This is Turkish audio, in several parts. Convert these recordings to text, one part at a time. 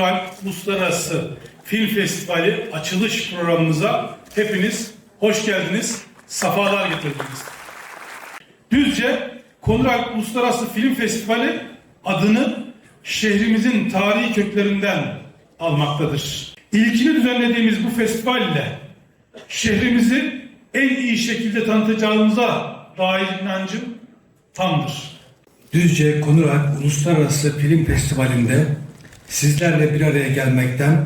Konral Uluslararası Film Festivali açılış programımıza hepiniz hoş geldiniz, safalar getirdiniz. Düzce Konral Uluslararası Film Festivali adını şehrimizin tarihi köklerinden almaktadır. İlkini düzenlediğimiz bu festivalle şehrimizi en iyi şekilde tanıtacağımıza dair inancım tamdır. Düzce Konurak Uluslararası Film Festivali'nde sizlerle bir araya gelmekten,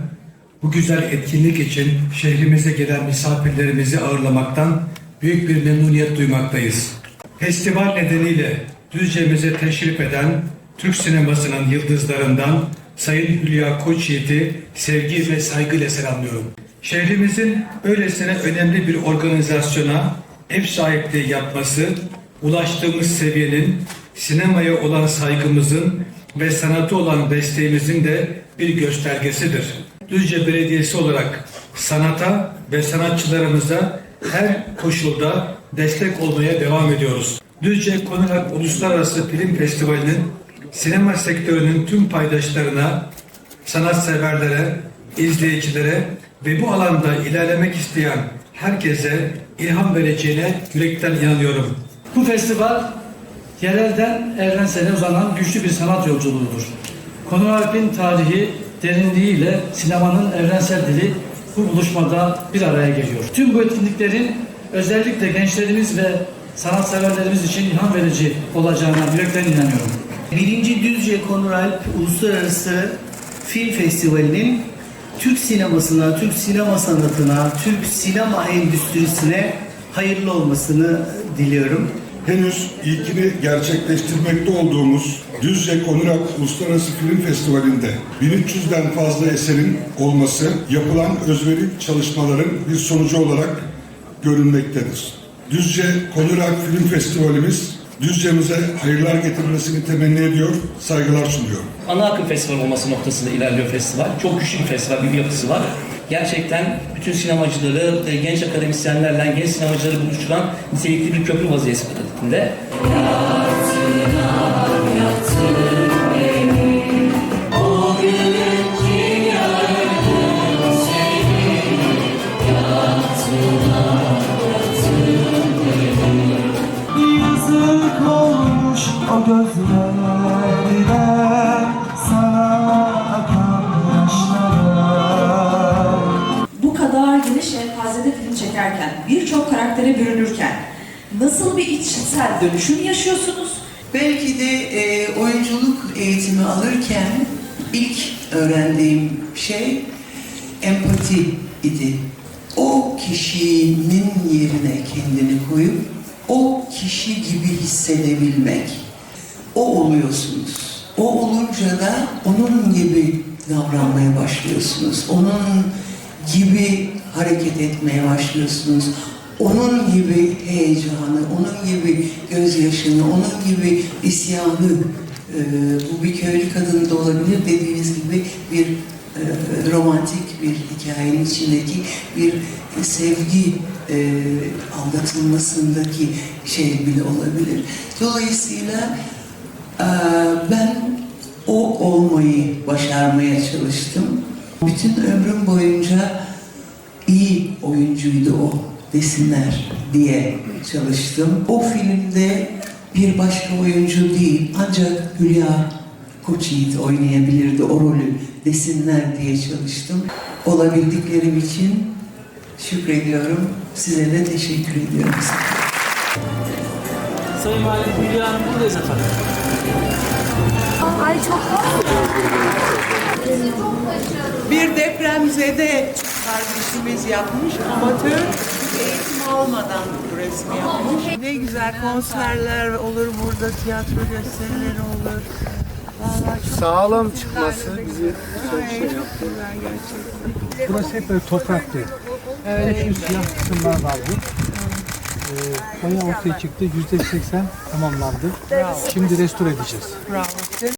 bu güzel etkinlik için şehrimize gelen misafirlerimizi ağırlamaktan büyük bir memnuniyet duymaktayız. Festival nedeniyle Düzce'mize teşrif eden Türk sinemasının yıldızlarından Sayın Hülya Koçyiğit'i sevgi ve saygıyla selamlıyorum. Şehrimizin öylesine önemli bir organizasyona ev sahipliği yapması, ulaştığımız seviyenin sinemaya olan saygımızın ve sanatı olan desteğimizin de bir göstergesidir. Düzce Belediyesi olarak sanata ve sanatçılarımıza her koşulda destek olmaya devam ediyoruz. Düzce Konurak Uluslararası Film Festivali'nin sinema sektörünün tüm paydaşlarına, sanatseverlere, izleyicilere ve bu alanda ilerlemek isteyen herkese ilham vereceğine yürekten inanıyorum. Bu festival yerelden evrensele uzanan güçlü bir sanat yolculuğudur. Konu Alp'in tarihi derinliğiyle sinemanın evrensel dili bu buluşmada bir araya geliyor. Tüm bu etkinliklerin özellikle gençlerimiz ve sanatseverlerimiz için ilham verici olacağına yürekten inanıyorum. Birinci Düzce Konuralp Uluslararası Film Festivali'nin Türk sinemasına, Türk sinema sanatına, Türk sinema endüstrisine hayırlı olmasını diliyorum. Henüz ilkini gerçekleştirmekte olduğumuz Düzce Konurak Uluslararası Film Festivali'nde 1300'den fazla eserin olması yapılan özverili çalışmaların bir sonucu olarak görünmektedir. Düzce Konurak Film Festivalimiz Düzce'mize hayırlar getirmesini temenni ediyor, saygılar sunuyorum. ana akım festival olması noktasında ilerliyor festival. Çok güçlü bir festival, bir yapısı var. Gerçekten bütün sinemacıları, e, genç akademisyenlerle genç sinemacıları buluşturan nitelikli bir köprü vaziyetinde. Yazık olmuş o gözlerine çekerken, birçok karaktere bürünürken nasıl bir içsel dönüşüm yaşıyorsunuz? Belki de e, oyunculuk eğitimi alırken ilk öğrendiğim şey empati idi. O kişinin yerine kendini koyup o kişi gibi hissedebilmek. O oluyorsunuz. O olunca da onun gibi davranmaya başlıyorsunuz. Onun gibi hareket etmeye başlıyorsunuz. Onun gibi heyecanı, onun gibi gözyaşını, onun gibi isyanı, e, bu bir köylü kadın da olabilir dediğiniz gibi bir e, romantik bir hikayenin içindeki bir sevgi e, aldatılmasındaki şey bile olabilir. Dolayısıyla e, ben o olmayı başarmaya çalıştım. Bütün ömrüm boyunca iyi oyuncuydu o desinler diye çalıştım. O filmde bir başka oyuncu değil ancak Hülya Koçyiğit oynayabilirdi o rolü desinler diye çalıştım. Olabildiklerim için şükrediyorum. Size de teşekkür ediyorum. Sayın Valim Hülya Hanım buradayız efendim. Ay çok Bir depremzede kardeşimiz yapmış, amatör eğitim almadan bu resmi yapmış. Ne güzel konserler olur burada, tiyatro gösterileri olur. Vallahi çok Sağlam çıkması bizi çok şey çok yaptı. güzel gerçekten. Burası hep böyle topraktı. Evet. Hep şu siyah kısımlar vardı. Ee, ortaya çıktı. Yüzde seksen tamamlandı. Şimdi restore edeceğiz. Bravo.